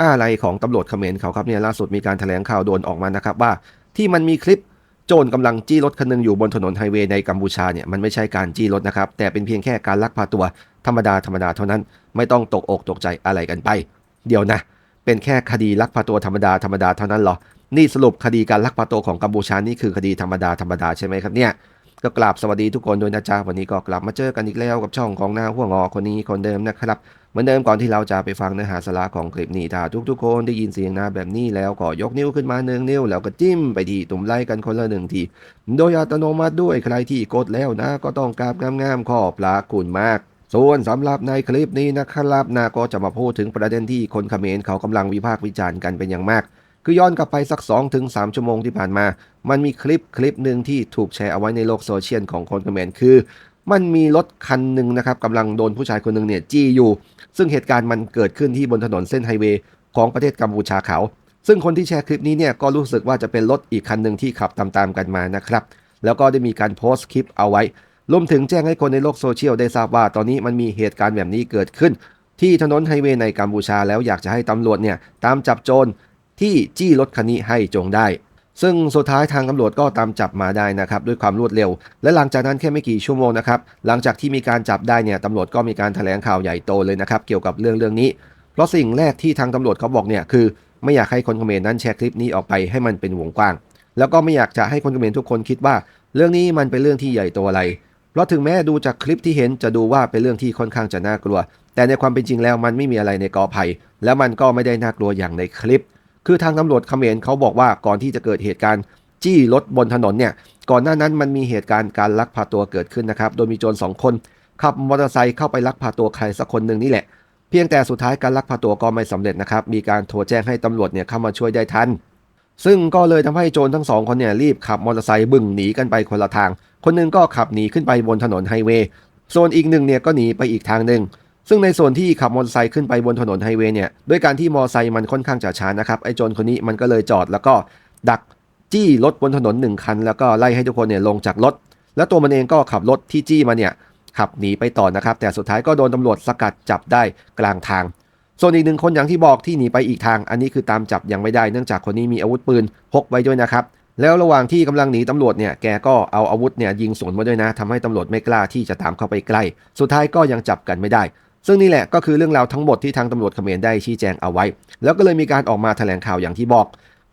อะไรของตำรวจเขมรเขาครับเนี่ยล่าสุดมีการแถลงข่าวโดนออกมานะครับว่าที่มันมีคลิปโจรกำลังจี้รถคันหนึงอยู่บนถนนไฮเวย์ในกัมพูชาเนี่ยมันไม่ใช่การจี้รถนะครับ แต่เป็นเพียงแค่การลักพาตัวธรรมดาธรรมดาเท่านั้น ไม่ต้องตกอกตกใจอะไรกันไป เดี๋ยวนะ เป็นแค่คดีลักพาตัวธรรมดาธรรมดาเท่านั้นเหรอนี่สรุปคดีการลักพาตัวของกัมพูชานี่คือคดีธรรมดาธรรมดาใช่ไหมครับเนี่ย ก็กราบสวัสดีทุกคนด้วยนะจ๊ะวันนี้ก็กลับมาเจอกันอีกแล้วกับช่องของหน้าหัวงอคนนี้คนเดิมนะครับ เหมือนเดิมก่อนที่เราจะไปฟังเนื้อหาสาระของคลิปนี้ถ้าทุกๆคนได้ยินเสียงนาแบบนี้แล้วก็ยกนิ้วขึ้นมาหนึ่งนิ้ว แล้วก็จิ้มไปที่ตุ่มไลค์กันคนละหนึ่งทีโดยอัตโนมัติด้วยใครที่กดแล้วนะ ก็ต้องกราบงามๆขอบพระคุณมากส่วนสำหรับในคลิปนี้นะครับนาก็จะมาพูดถึงประเด็นที่คนเขมรเขากำลังวิพากษ์วิจารณ์กันเป็นอย่างมาก คือย้อนกลับไปสัก 2-3 ชั่วโมงที่ผ่านมา มันมีคลิปคลิปหนึ่งที่ถูกแชร์เอาไว้ในโลกโซเชียลของคนเขมรคือ มันมีรถคันหนึ่งนะครับกำลังโดนผู้ชายคนหนึ่งเนี่ยจี้อยู่ ซึ่งเหตุการณ์มันเกิดขึ้นที่บนถนนเส้นไฮเวย์ของประเทศกัมพูชาเขา ซึ่งคนที่แชร์คลิปนี้เนี่ยก็รู้สึกว่าจะเป็นรถอีกคันหนึ่งที่ขับตามๆกันมานะครับ แล้วก็ได้มีการโพสต์คลิปเอาไว้ รวมถึงแจ้งให้คนในโลกโซเชียลได้ทราบว่าตอนนี้มันมีเหตุการณ์แบบนี้เกิดขึ้น ที่ถนนไฮเวย์ในกัมพูชาแล้วอยากจะให้ตำรวจเนี่ยตามจับโจร ที่จี้รถคันนี้ให้จงได้ ซึ่งสุดท้ายทางตำรวจก็ตามจับมาได้นะครับด้วยความรวดเร็ว และหลังจากนั้นแค่ไม่กี่ชั่วโมงนะครับหลังจากที่มีการจับได้เนี่ยตำรวจก็มีการแถลงข่าวใหญ่โตเลยนะครับเกี่ยวกับเรื่องเรื่องนี้ เพราะสิ่งแรกที่ทางตำรวจเขาบอกเนี่ยคือไม่อยากให้คนเขมรนั้นแชร์คลิปนี้ออกไปให้มันเป็นวงกว้าง แล้วก็ไม่อยากจะให้คนเขมรทุกคนคิดว่า เรื่องนี้มันเป็นเรื่องที่ใหญ่โตอะไร เพราะถึงแม้ดูจากคลิปที่เห็นจะดูว่าเป็นเรื่องที่ค่อนข้างจะน่ากลัว แต่ในความเป็นจริงแล้วมันไม่มีอะไรในกอไผ่แล้วมันก็ไม่ได้น่ากลัวอย่างในคลิป คือทางตำรวจเขมรเขาบอกว่าก่อนที่จะเกิดเหตุการณ์จี้รถบนถนนเนี่ย ก่อนหน้านั้นมันมีเหตุการณ์การลักพาตัวเกิดขึ้นนะครับ โดยมีโจรสองคนขับมอเตอร์ไซค์เข้าไปลักพาตัวใครสักคนหนึ่งนี่แหละ เพียงแต่สุดท้ายการลักพาตัวก็ไม่สำเร็จนะครับ มีการโทรแจ้งให้ตำรวจเนี่ยเข้ามาช่วยได้ทัน ซึ่งก็เลยทำให้โจรทั้งสองคนเนี่ยรีบขับมอเตอร์ไซค์บึ่งหนีกันไปคนละทาง คนหนึงก็ขับหนีขึ้นไปบนถนนไฮเวย์ ส่วนอีกหนึ่งเนี่ยก็หนีไปอีกทางหนึ่ง ซึ่งในส่วนที่ขับมอเตอร์ไซค์ขึ้นไปบนถนนไฮเวย์เนี่ยด้วยการที่มอเตอร์ไซค์มันค่อนข้างจะช้านะครับไอ้โจรคนนี้มันก็เลยจอดแล้วก็ดักจี้รถบนถนนหนึ่งคัน แล้วก็ไล่ให้ทุกคนเนี่ยลงจากรถ แล้วตัวมันเองก็ขับรถที่จี้มาเนี่ยขับหนีไปต่อนะครับ แต่สุดท้ายก็โดนตำรวจสกัดจับได้กลางทาง ส่วนอีกหนึ่งคนอย่างที่บอกที่หนีไปอีกทาง อันนี้คือตามจับยังไม่ได้เนื่องจากคนนี้มีอาวุธปืนพกไว้ด้วยนะครับแล้วระหว่างที่กำลังหนีตำรวจเนี่ยแกก็เอาอาวุธเนี่ยยิงสวนมาด้วยนะทำให้ตำรวจไม่กล้าที่จะตามเข้าไปใกล้ สุดท้ายก็ยังจับกันไม่ได้ ซึ่งนี่แหละก็คือเรื่องราวทั้งหมดที่ทางตำรวจเขมรได้ชี้แจงเอาไว้ แล้วก็เลยมีการออกมาแถลงข่าวอย่างที่บอก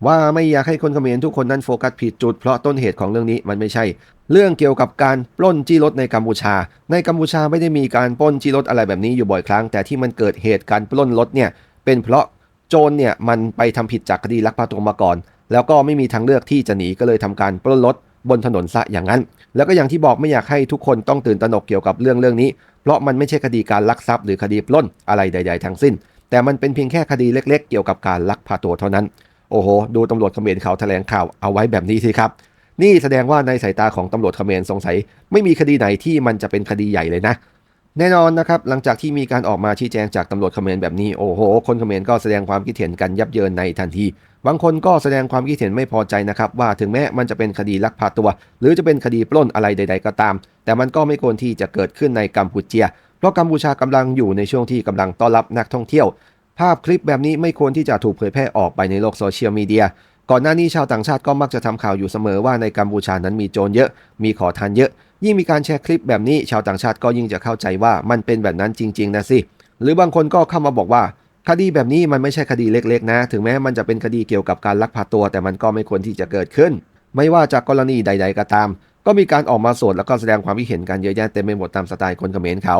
ว่าไม่อยากให้คนเขมรทุกคนนั้นโฟกัสผิดจุดเพราะต้นเหตุของเรื่องนี้มันไม่ใช่ เรื่องเกี่ยวกับการปล้นจี้รถในกัมพูชา ในกัมพูชาไม่ได้มีการปล้นจี้รถอะไรแบบนี้อยู่บ่อยครั้ง แต่ที่มันเกิดเหตุการปล้นรถเนี่ยเป็นเพราะโจรเนี่ยมันไปทำผิดจากคดีลักพาตัวมาก่อน แล้วก็ไม่มีทางเลือกที่จะหนีก็เลยทำการปล้นรถบนถนนซะอย่างนั้น แล้วก็อย่างที่บอกไม่อยากให้ทุกคนต้องตื่นตระหนกเกี่ยวกับเรื่องเรื่องนี้ เพราะมันไม่ใช่คดีการลักทรัพย์หรือคดีปล้นอะไรใด ๆ ทั้งสิ้น แต่มันเป็นเพียงแค่คดีเล็ก ๆ เกี่ยวกับการลักพาตัวเท่านั้น โอ้โห ดูตำรวจเขมรเขาแถลงข่าวเอาไว้แบบนี้สิครับ นี่แสดงว่าในสายตาของตำรวจเขมรสงสัย ไม่มีคดีไหนที่มันจะเป็นคดีใหญ่เลยนะ แน่นอนนะครับหลังจากที่มีการออกมาชี้แจงจากตำรวจเขมรแบบนี้โอ้โห คนเขมรก็แสดงความคิดเห็นกันยับเยินในทันที บางคนก็แสดงความคิดเห็นไม่พอใจนะครับว่าถึงแม้มันจะเป็นคดีลักพาตัว หรือจะเป็นคดีปล้นอะไรใด ๆ ก็ตาม แต่มันก็ไม่ควรที่จะเกิดขึ้นในกัมพูเชีย เพราะกัมพูชากำลังอยู่ในช่วงที่กำลังต้อนรับนักท่องเที่ยว ภาพคลิปแบบนี้ไม่ควรที่จะถูกเผยแพร่ออกไปในโลกโซเชียลมีเดียก่อนหน้านี้ชาวต่างชาติก็มักจะทำข่าวอยู่เสมอว่าในกัมพูชานั้นมีโจรเยอะ มีขอทานเยอะ ยิ่งมีการแชร์คลิปแบบนี้ ชาวต่างชาติก็ยิ่งจะเข้าใจว่ามันเป็นแบบนั้นจริง ๆ นะสิ หรือบางคนก็เข้ามาบอกว่า คดีแบบนี้มันไม่ใช่คดีเล็ก ๆ นะ ถึงแม้มันจะเป็นคดีเกี่ยวกับการลักพาตัว แต่มันก็ไม่ควรที่จะเกิดขึ้น ไม่ว่าจากกรณีใด ๆ ก็ตาม ก็มีการออกมาสวดแล้วก็แสดงความคิดเห็นกันเยอะแยะเต็มไปหมดตามสไตล์คนเขมรเขา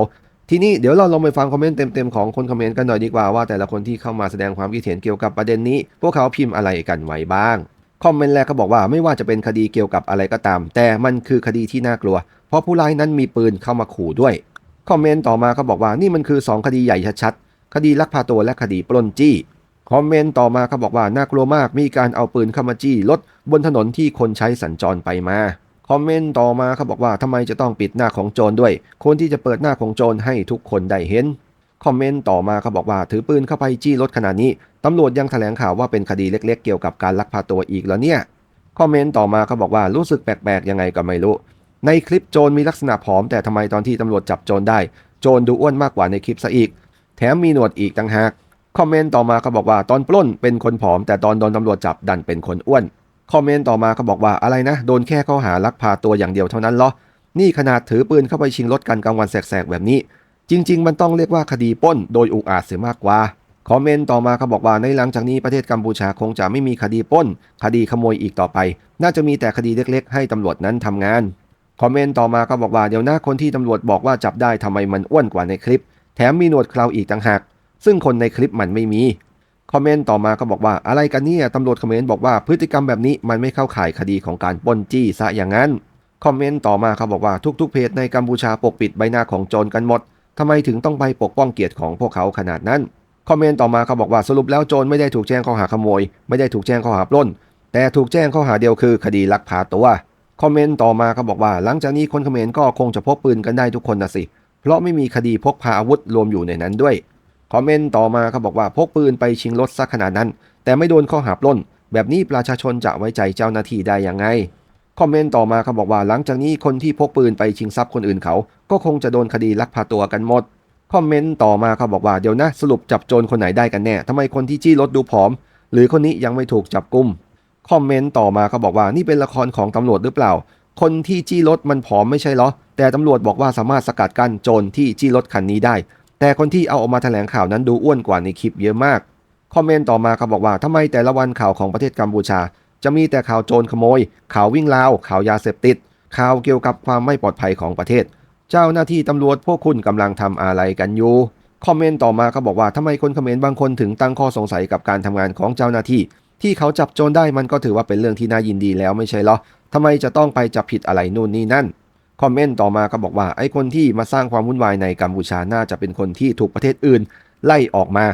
ทีนี้เดี๋ยวเราลองไปฟังคอมเมนต์เต็มๆของคนคอมเมนต์กันหน่อยดีกว่าว่าแต่ละคนที่เข้ามาแสดงความคิดเห็นเกี่ยวกับประเด็นนี้ พวกเขาพิมพ์อะไรกันไว้บ้าง คอมเมนต์แรกก็บอกว่าไม่ว่าจะเป็นคดีเกี่ยวกับอะไรก็ตาม แต่มันคือคดีที่น่ากลัว เพราะผู้ร้ายนั้นมีปืนเข้ามาขู่ด้วย คอมเมนต์ต่อมาเขาบอกว่านี่มันคือ 2 คดีใหญ่ชัดๆ คดีลักพาตัวและคดีปล้นจี้ คอมเมนต์ต่อมาเขาบอกว่าน่ากลัวมาก มีการเอาปืนเข้ามาจี้รถบนถนนที่คนใช้สัญจรไปมา คอมเมนต์ต่อมาเขาบอกว่าทำไมจะต้องปิดหน้าของโจรด้วย คนที่จะเปิดหน้าของโจรให้ทุกคนได้เห็น คอมเมนต์ต่อมาเขาบอกว่าถือปืนเข้าไปจี้รถขนาดนี้ตำรวจยังแถลงข่าวว่าเป็นคดีเล็ก ๆ เกี่ยวกับการลักพาตัวอีกแล้วเนี่ย คอมเมนต์ต่อมาเขาบอกว่ารู้สึกแปลกๆยังไงก็ไม่รู้ ในคลิปโจรมีลักษณะผอม แต่ทำไมตอนที่ตำรวจจับโจรได้ โจรดูอ้วนมากกว่าในคลิปซะอีก แถมมีหนวดอีกต่างหาก คอมเมนต์ต่อมาเขาบอกว่าตอนปล้นเป็นคนผอม แต่ตอนโดนตำรวจจับดันเป็นคนอ้วน คอมเมนต์ต่อมาเขาบอกว่าอะไรนะ โดนแค่ข้อหาลักพาตัวอย่างเดียวเท่านั้นเหรอ นี่ขนาดถือปืนเข้าไปชิงรถกันกลางวันแสกๆแบบนี้ จริง ๆ มันต้องเรียกว่าคดีป้นโดยอุกอาจเสียมากกว่า คอมเมนต์ต่อมาเขาบอกว่าในหลังจากนี้ประเทศกัมพูชาคงจะไม่มีคดีป้น คดีขโมยอีกต่อไป น่าจะมีแต่คดีเล็กๆ ให้ตำรวจนั้นทำงาน คอมเมนต์ต่อมาก็บอกว่าเดี๋ยวหน้าคนที่ตำรวจบอกว่าจับได้ทำไมมันอ้วนกว่าในคลิป แถมมีหนวดเคราอีกต่างหาก ซึ่งคนในคลิปมันไม่มี คอมเมนต์ต่อมาก็บอกว่าอะไรกันเนี่ยตำรวจคอมเมนต์บอกว่าพฤติกรรมแบบนี้มันไม่เข้าข่ายคดีของการปล้นจี้ซะอย่างนั้น คอมเมนต์ต่อมาเขาบอกว่าทุกๆเพจในกัมพูชาปกปิดใบหน้าของโจรกันหมด ทำไมถึงต้องไปปกป้องเกียรติของพวกเขาขนาดนั้น คอมเมนต์ต่อมาเขาบอกว่าสรุปแล้วโจรไม่ได้ถูกแจ้งข้อหาขโมย ไม่ได้ถูกแจ้งข้อหาปล้น แต่ถูกแจ้งข้อหาเดียวคือคดีลักพาตัว คอมเมนต์ต่อมาเขาบอกว่าหลังจากนี้คนเขมรก็คงจะพกปืนกันได้ทุกคนนะสิ เพราะไม่มีคดีพกพาอาวุธรวมอยู่ในนั้นด้วย คอมเมนต์ต่อมาเขาบอกว่าพกปืนไปชิงรถสักขนาดนั้น แต่ไม่โดนข้อหาปล้น แบบนี้ประชาชนจะไว้ใจเจ้าหน้าที่ได้ยังไง คอมเมนต์ต่อมาเขาบอกว่าหลังจากนี้คนที่พกปืนไปชิงทรัพย์คนอื่นเขา ก็คงจะโดนคดีลักพาตัวกันหมด คอมเมนต์ต่อมาเขาบอกว่าเดี๋ยวนะสรุปจับโจรคนไหนได้กันแน่ทำไมคนที่จี้รถดูผอม หรือคนนี้ยังไม่ถูกจับกุมคอมเมนต์ต่อมาเขาบอกว่านี่เป็นละครของตำรวจหรือเปล่า คนที่จี้รถมันผอมไม่ใช่เหรอ แต่ตำรวจบอกว่าสามารถสกัดกั้นโจรที่จี้รถคันนี้ได้ แต่คนที่เอาออกมาแถลงข่าวนั้นดูอ้วนกว่าในคลิปเยอะมาก คอมเมนต์ต่อมาเขาบอกว่าทำไมแต่ละวันข่าวของประเทศกัมพูชา จะมีแต่ข่าวโจรขโมย ข่าววิ่งราว ข่าวยาเสพติด ข่าวเกี่ยวกับความไม่ปลอดภัยของประเทศ เจ้าหน้าที่ตำรวจพวกคุณกำลังทำอะไรกันอยู่ คอมเมนต์ต่อมาเขาบอกว่าทำไมคนเขมรบางคนถึงตั้งข้อสงสัยกับการทำงานของเจ้าหน้าที่ ที่เขาจับโจรได้มันก็ถือว่าเป็นเรื่องที่น่ายินดีแล้วไม่ใช่เหรอทำไมจะต้องไปจับผิดอะไรนู่นนี่นั่นคอมเมนต์ต่อมาก็บอกว่าไอ้คนที่มาสร้างความวุ่นวายในกัมพูชาน่าจะเป็นคนที่ถูกประเทศอื่น ไล่ออกมา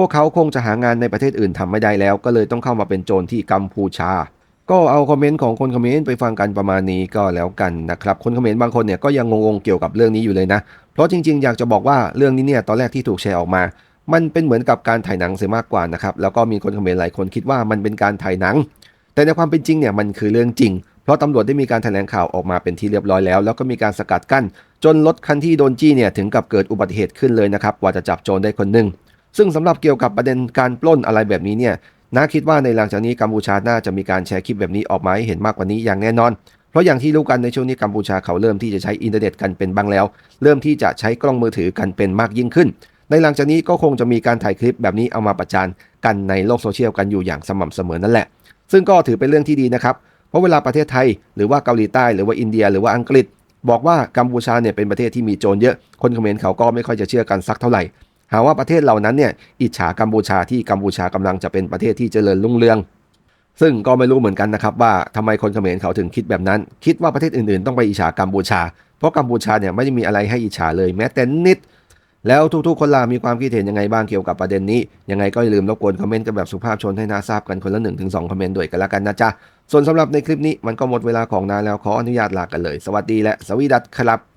พวกเขาคงจะหางานในประเทศอื่นทำไม่ได้แล้ว ก็เลยต้องเข้ามาเป็นโจรที่กัมพูชา ก็เอาคอมเมนต์ของคนคอมเขมรไปฟังกันประมาณนี้ก็แล้วกันนะครับ คนคอมเขมรบางคนเนี่ยก็ยังงงๆเกี่ยวกับเรื่องนี้อยู่เลยนะ เพราะจริงๆ อยากจะบอกว่าเรื่องนี้เนี่ยตอนแรกที่ถูกแชร์ออกมา มันเป็นเหมือนกับการถ่ายหนังเสียมากกว่านะครับ แล้วก็มีคนคอมเขมรหลายคนคิดว่ามันเป็นการถ่ายหนัง แต่ในความเป็นจริงเนี่ยมันคือเรื่องจริง เพราะตำรวจได้มีการแถลงข่าวออกมาเป็นที่เรียบร้อยแล้ว แล้วก็มีการสกัดกั้น จนรถคันที่โดนจี้เนี่ยถึงกับเกิดอุบัติเหตุขึ้นเลยนะครับกว่าจะจับโจรได้คนหนึ่ง ซึ่งสำหรับเกี่ยวกับประเด็นการปล้นอะไรแบบนี้เนี่ยน้าคิดว่าในหลังจากนี้กัมพูชาน่าจะมีการแชร์คลิปแบบนี้ออกมาให้เห็นมากกว่านี้อย่างแน่นอน เพราะอย่างที่รู้กันในช่วงนี้กัมพูชาเขาเริ่มที่จะใช้อินเทอร์เน็ตกันเป็นบ้างแล้ว เริ่มที่จะใช้กล้องมือถือกันเป็นมากยิ่งขึ้น ในหลังจากนี้ก็คงจะมีการถ่ายคลิปแบบนี้เอามาประจานกันในโลกโซเชียลกันอยู่อย่างสม่ำเสมอนั่นแหละ ซึ่งก็ถือเป็นเรื่องที่ดีนะครับ เพราะเวลาประเทศไทย หรือว่าเกาหลีใต้หรือว่าอินเดีย หรือว่าอังกฤษ บอกว่ากัมพูชาเนี่ยเป็นประเทศที่มีโจรเยอะ คนเขมรเขาก็ไม่ค่อยจะเชื่อกันสักเท่าไหร่ หาว่าประเทศเหล่านั้นเนี่ยอิจฉากัมพูชาที่กัมพูชากำลังจะเป็นประเทศที่เจริญรุ่งเรือง ซึ่งก็ไม่รู้เหมือนกันนะครับว่าทำไมคนเขมรเขาถึงคิดแบบนั้น คิดว่าประเทศอื่นๆ ต้องไปอิจฉากัมพูชา เพราะกัมพูชาเนี่ยไม่ได้มีอะไรให้อิจฉาเลยแม้แต่นิด แล้วทุกๆ คนล่ะมีความคิดเห็นยังไงบ้างเกี่ยวกับประเด็นนี้ ยังไงก็อย่าลืมรบกวนคอมเมนต์กันแบบสุภาพชนให้นาทราบกันคนละ1นถึงสคอมเมนต์ด้วยกันละกันนะจ๊ะส่วนสำหรับในคลิปนี้มันก็หมดเวลาของนาแล้วขออนุญาตลากันเลย สวัสดีและสวีดัตครับ